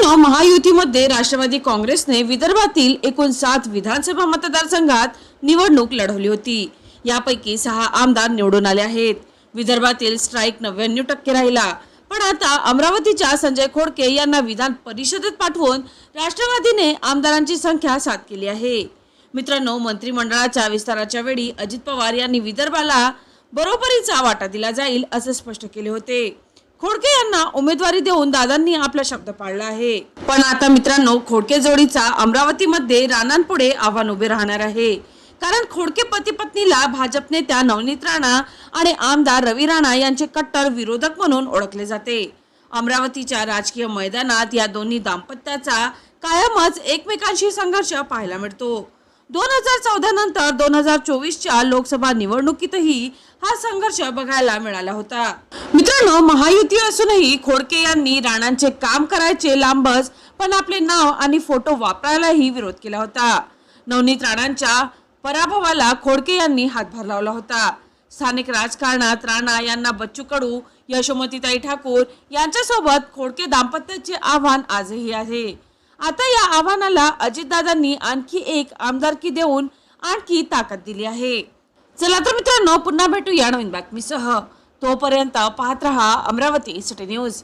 मित्रांनो महायुतीमध्ये राष्ट्रवादी काँग्रेसने विदर्भातील एकूण सात विधानसभा मतदारसंघात निवडणूक लढवली होती. यापैकी सहा आमदार निवडून आले आहेत. विदर्भातील स्ट्राईक नव्याण्णव टक्के राहिला. पण आता अमरावतीच्या संजय खोडके यांना विधान परिषदेत पाठवून राष्ट्रवादीने आमदारांची संख्या सात केली आहे. मित्रांनो मंत्रिमंडळाच्या विस्ताराच्या वेळी अजित पवार यांनी विदर्भाला बरोबरीचा वाटा दिला जाईल असे स्पष्ट केले होते. खोडके यांना उमेदवारी देऊन दादांनी आपला शब्द पाळला आहे. पण आता मित्रांनो खोडके जोडीचा अमरावतीमध्ये राणांपुढे आव्हान उभे राहणार आहे. कारण खोडके पती पत्नीला भाजप नेत्या नवनीत राणा आणि आमदार रवी राणा यांचे कट्टर विरोधक म्हणून ओळखले जाते. अमरावतीच्या राजकीय मैदानात या दोन्ही दाम्पत्याचा कायमच एकमेकांशी संघर्ष पाहायला मिळतो. दोन हजार चौदा नंतर दोन हजार चोवीसच्या लोकसभा निवडणुकीतही हा संघर्ष बघायला मिळाला होता. मित्रांनो महायुती असूनही खोडके यांनी राणांचे काम करायचे लांबच पण आपले नाव आणि फोटो वापरायलाही विरोध केला होता. नवनीत राणांच्या पराभवाला खोडके यांनी हातभार लावला होता. स्थानिक राजकारणात राणा यांना बच्चू कडू यशोमतीताई ठाकूर यांच्यासोबत खोडके दाम्पत्याचे आव्हान आजही आहे. आता या आव्हानाला अजितदादांनी आणखी एक आमदारकी देऊन आणखी ताकद दिली आहे. चला तर मित्रांनो पुन्हा भेटू या नवीन बातमीसह. तोपर्यंत पाहत रहा अमरावती सिटी न्यूज.